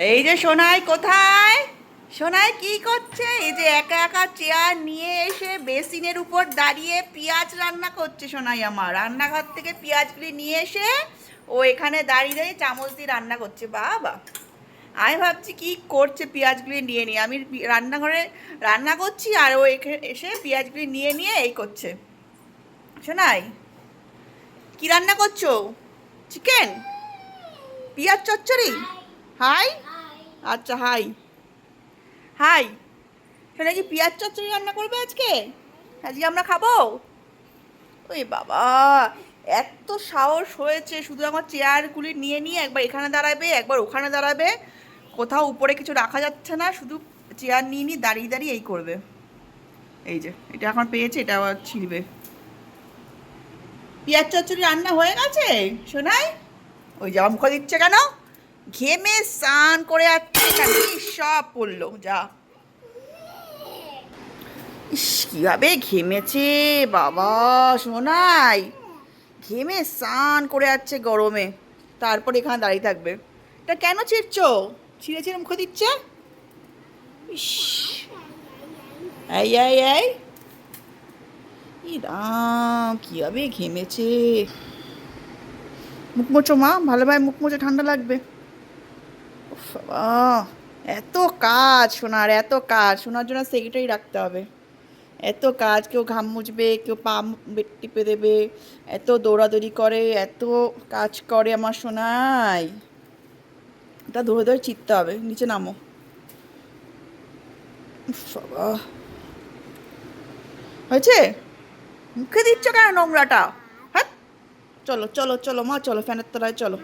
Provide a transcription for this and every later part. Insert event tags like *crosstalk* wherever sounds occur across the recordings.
এই যে সোনাই, কোথায়? সোনাই কি করছে? এই যে একা একা চেয়ার নিয়ে এসে বেসিনের উপর দাঁড়িয়ে পেঁয়াজ রান্না করছে সোনাই আমার। রান্নাঘর থেকে পেঁয়াজগুলি নিয়ে এসে ও এখানে দাঁড়িয়ে চামচ দিয়ে রান্না করছে। বাবা, আমি ভাবছি কি করছে পেঁয়াজগুলি নিয়ে নিয়ে। আমি রান্নাঘরে রান্না করছি আর ও এখানে এসে পেঁয়াজগুলি নিয়ে নিয়ে এই করছে। শোনাই কি রান্না করছ? চিকেন পেঁয়াজ চচ্চড়ি? হাই আচ্ছা হাই হাই শোনা কি পেঁয়াজ চচ্চড়ি রান্না করবে আজকে? আজকে আমরা খাব? ওই বাবা, এত সাহস হয়েছে, শুধু আমার চেয়ারগুলি নিয়ে নিয়ে একবার এখানে দাঁড়াবে, একবার ওখানে দাঁড়াবে। কোথাও উপরে কিছু রাখা যাচ্ছে না, শুধু চেয়ার নিয়ে নিয়ে দাঁড়িয়ে দাঁড়িয়ে এই করবে। এই যে, এটা এখন পেয়েছে, এটা আবার ছিঁড়বে। পেঁয়াজ চচ্চড়ি রান্না হয়ে গেছে শোনাই ওই জামা মুখ দিচ্ছে কেন? ঘেমে স্নান করে যাচ্ছে সব পড়ল, যা। ইস, কীভাবে ঘেমেছে, বাবা শোনাই ঘেমে স্নান করে যাচ্ছে গরমে, তারপর এখানে দাঁড়িয়ে থাকবে। এটা কেন ছিঁড়ছো? ছিঁড়ে ছিঁড়ে মুখে দিচ্ছে? ইস। রাম কীভাবে ঘেমেছে? মুখ মোচো মা, ভালোভাবে মুখ মোচো ঠান্ডা লাগবে। এত কাজ শোনার এত কাজ। শোনার জন্য সেক্রেটারি রাখতে হবে। এত কাজ, কেউ ঘাম মুছবে, কেউ পা টিপে দেবে, এত দৌড়াদৌড়ি করে, এত কাজ করে আমার শোনাই এটা ধরে ধরে চিততে হবে, নিচে নামো। হয়েছে? মুখে দিচ্ছ কেন নোংরাটা? হ্যাঁ? চলো চলো চলো মা, চলো, ফ্যানের তলায় চলো।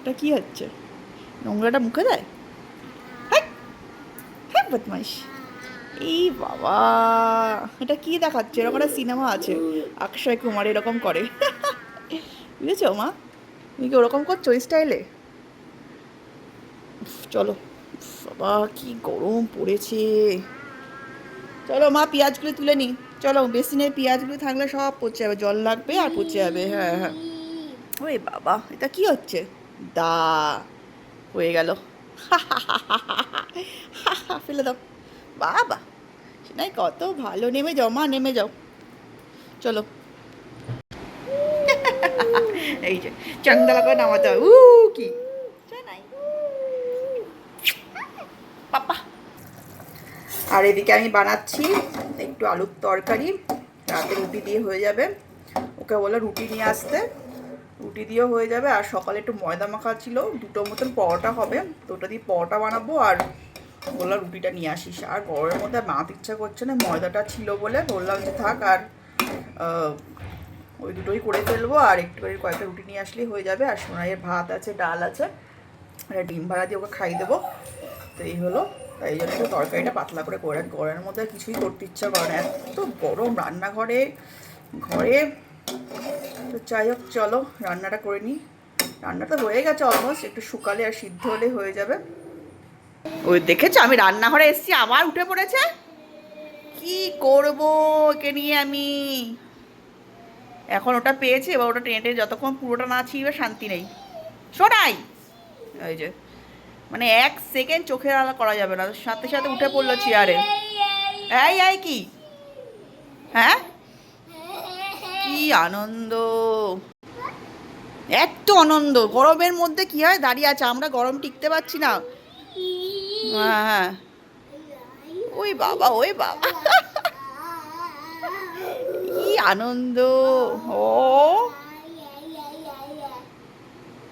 এটা কি হচ্ছে? নোংরাটা মুখে দেয়? হ্যাঁ হ্যাঁ বদমাইশ। এই বাবা, এটা কি দেখাচ্ছে? এরকম একটা সিনেমা আছে। অক্ষয় কুমার এরকম করে। *laughs* বুঝেছ মা? তুমি কি ওরকম করছ ওই স্টাইলে চলো। বাবা, কি গরম পড়েছে। চলো মা, পেঁয়াজগুলো তুলে নি। চলো, বেসিনে পেঁয়াজগুলো থাকলে সব পচে যাবে। জল লাগবে আর পচে যাবে। হ্যাঁ হ্যাঁ। ওই বাবা, এটা কি হচ্ছে? দা হয়ে গেল ফেলে দাও বাবা সেটাই কত ভালো নেমে যাও মা নেমে যাও চলো এই যে চাংদালা করে নামাতে হবে উ কি পাপা আর এদিকে আমি বানাচ্ছি একটু আলুর তরকারি রাতে রুটি দিয়ে হয়ে যাবে ওকে বলে রুটি নিয়ে আসতে রুটি দিয়েও হয়ে যাবে, আর সকালে একটু ময়দা মাখা ছিল দুটো মতন পরোটা হবে, তো ওটা দিয়ে পরোটা বানাবো, আর বললাম রুটিটা নিয়ে আসিস। আর গরমের মধ্যে বানাতে ইচ্ছা করছে না, ময়দাটা ছিল বলে বললাম যে থাক, আর ওই দুটোই করে ফেলব, আর একটু করে কয়েকটা রুটি নিয়ে আসলেই হয়ে যাবে, আর সোনাইয়ের ভাত আছে, ডাল আছে আর ডিম ভাড়া দিয়ে ওকে খাইয়ে দেবো। তো এই হলো, তাই জন্য একটু তরকারিটা পাতলা করে করে গরমের মধ্যে কিছুই করতে ইচ্ছা করে না। এত গরম রান্নাঘরে, ঘরে তো যাই হোক, চলো, রান্নাটা করে নিই। রান্না তো হয়ে গেছে অলমোস্ট একটু শুকালে আর সিদ্ধ হলে হয়ে যাবে। ওই দেখেছ, আমি রান্নাঘরে এসেছি, আবার উঠে পড়েছে? কি করব একে নিয়ে আমি? এখন ওটা পেয়েছে, এবার ওটা টেনে টেনে যতক্ষণ পুরোটা না ছিঁড়বে, শান্তি নেই। শোনাই! ওই যে মানে এক সেকেন্ড চোখের আলা করা যাবে না, সাথে সাথে উঠে পড়ল চেয়ারে। এই এই, কি? হ্যাঁ? কি আনন্দ। এত আনন্দ। গরমের মধ্যে কি হয়? দাঁড়িয়ে আছে। আমরা গরম টিকতে পারছি না। হ্যাঁ হ্যাঁ। ওই বাবা ওই বাবা। কি আনন্দ। ও।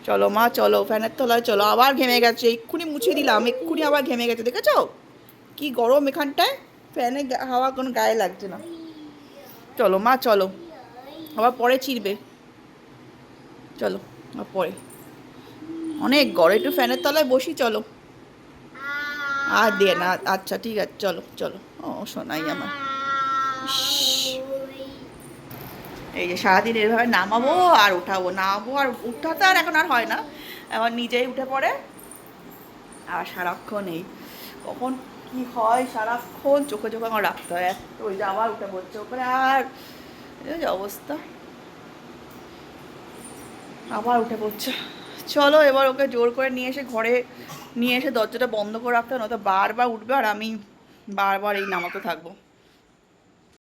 চলো মা, চলো। ফ্যানের তলায় চলো। আবার ঘেমে গেছে। এক্ষুনি মুছে দিলাম। এক্ষুনি আবার ঘেমে গেছে। দেখেছ? কি গরম এখানটায়। ফ্যানে হাওয়া কোনো গায়ে লাগছে না। চলো মা, চলো। আবার পরে চিরবে চলো, আবার পরে। অনেক গরম একটু ফ্যানের তলায় বসি, চলো। আর দিয়ে না আচ্ছা ঠিক আছে, চলো চলো। ও শোনাই আমার। এই যে সারাদিন এভাবে নামাবো আর উঠাবো, নামাবো আর উঠাতে আর এখন আর হয় না। এবার নিজেই উঠে পড়ে। আর সারাক্ষণ এই, কখন কি হয়, সারাক্ষণ চোখে চোখে আমার রাখতে হয়। এত ওই যে আবার উঠে পড়ছে ওখানে আর অবস্থা। আবার উঠে পড়ছে। চলো এবার ওকে জোর করে নিয়ে এসে ঘরে নিয়ে এসে দরজাটা বন্ধ করে রাখতে হবে না তো বারবার উঠবে আর আমি বারবার এই নামাতে থাকব।